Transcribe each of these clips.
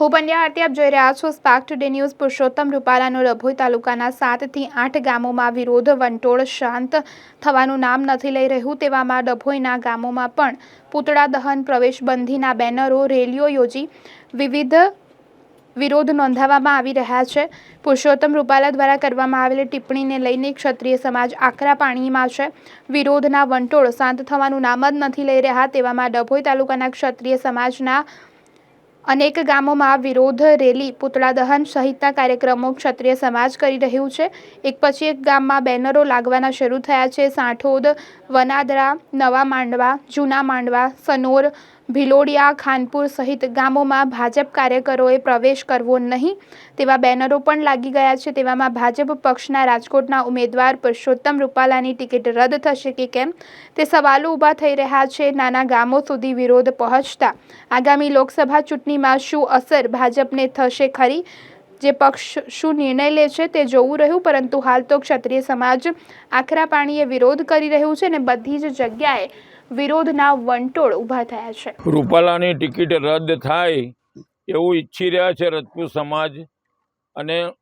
હું પંડ્યા આરતી, આપ જોઈ રહ્યા છો સ્પાર્ક ટુડે ન્યૂઝ પુરુષોત્તમ રૂપાલાનો રભોઈ તાલુકાના સાતથી આઠ ગામોમાં વિરોધ વંટોળ શાંત થવાનું નામ નથી લઈ રહ્યું તેવામાં ડભોઈના ગામોમાં પણ પૂતળા દહન પ્રવેશબંધીના બેનરો, રેલીઓ યોજી વિવિધ વિરોધ નોંધાવવામાં આવી રહ્યા છે. પુરુષોત્તમ રૂપાલા દ્વારા કરવામાં આવેલી ટિપ્પણીને લઈને ક્ષત્રિય સમાજ આકરા પાણીમાં છે. વિરોધના વંટોળ શાંત થવાનું નામ જ નથી લઈ રહ્યા તેવામાં ડભોઈ તાલુકાના ક્ષત્રિય સમાજના અનેક ગામોમાં વિરોધ રેલી પુતળા દહન સહિતના કાર્યક્રમો ક્ષત્રિય સમાજ કરી રહ્યું છે. એક પછી એક ગામમાં બેનરો લાગવાના શરૂ થયા છે. સાંઠોદ, વનાદરા, નવા માંડવા, જૂના માંડવા, સનોર ભિલોડિયા, ખાનપુર સહિત ગામોમાં ભાજપ કાર્યકરોએ પ્રવેશ કરવો નહીં. તેવા બેનરો પણ લાગી ગયા છે. તેવામાં ભાજપ પક્ષના રાજકોટના ઉમેદવાર પુરુષોત્તમ રૂપાલાની ટિકિટ રદ થશે કે કેમ? તે સવાલો ઊભા થઈ રહ્યા છે. નાના ગામો સુધી વિરોધ પહોંચતા આગામી લોકસભા ચૂંટણીમાં શું અસર ભાજપને થશે ખરી? જે પક્ષ શું નિર્ણય લે છે તે જોવું રહ્યું, પરંતુ હાલ તો ક્ષત્રિય સમાજ આખરા પાણીએ વિરોધ કરી રહ્યું છે અને બધી જ જગ્યાએ વિરોધના વંટોળ ઊભા થયા છે. રૂપાલાની ટિકિટ રદ થાય એવું ઈચ્છી રહ્યા છે રજપૂત સમાજ. અને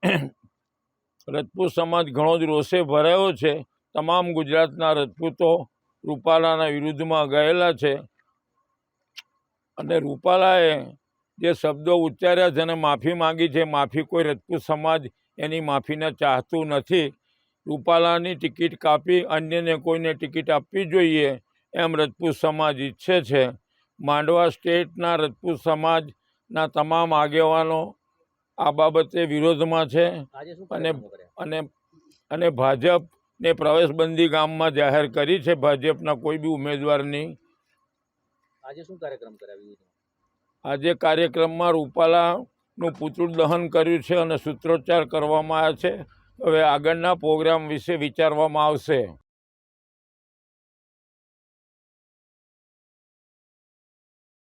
રજપૂત સમાજ ઘણો જ રોષે ભરાયો છે. તમામ ગુજરાતના રજપૂતો રૂપાલાના વિરુદ્ધમાં ગયેલા છે. અને રૂપાલાએ જે શબ્દો ઉચ્ચાર્યા છે અને માફી માંગી છે, માફી કોઈ રજપૂત સમાજ એની માફીને ચાહતું નથી. રૂપાલાની ટિકિટ કાપી અન્યને કોઈને ટિકિટ આપવી જોઈએ. એમ રજપૂત સમાજ ઈચ્છે છે. માંડવા સ્ટેટના રજપૂત સમાજના તમામ આગેવાનો આ બાબતે વિરોધમાં છે અને અને અને ભાજપને પ્રવેશબંધી ગામમાં જાહેર કરી છે. ભાજપના કોઈ બી ઉમેદવારની આજે શું કાર્યક્રમ કર્યા આજે કાર્યક્રમમાં રૂપાલાનું પુતળું દહન કર્યું છે અને સૂત્રોચ્ચાર કરવામાં આવ્યા છે. હવે આગળના પ્રોગ્રામ વિશે વિચારવામાં આવશે.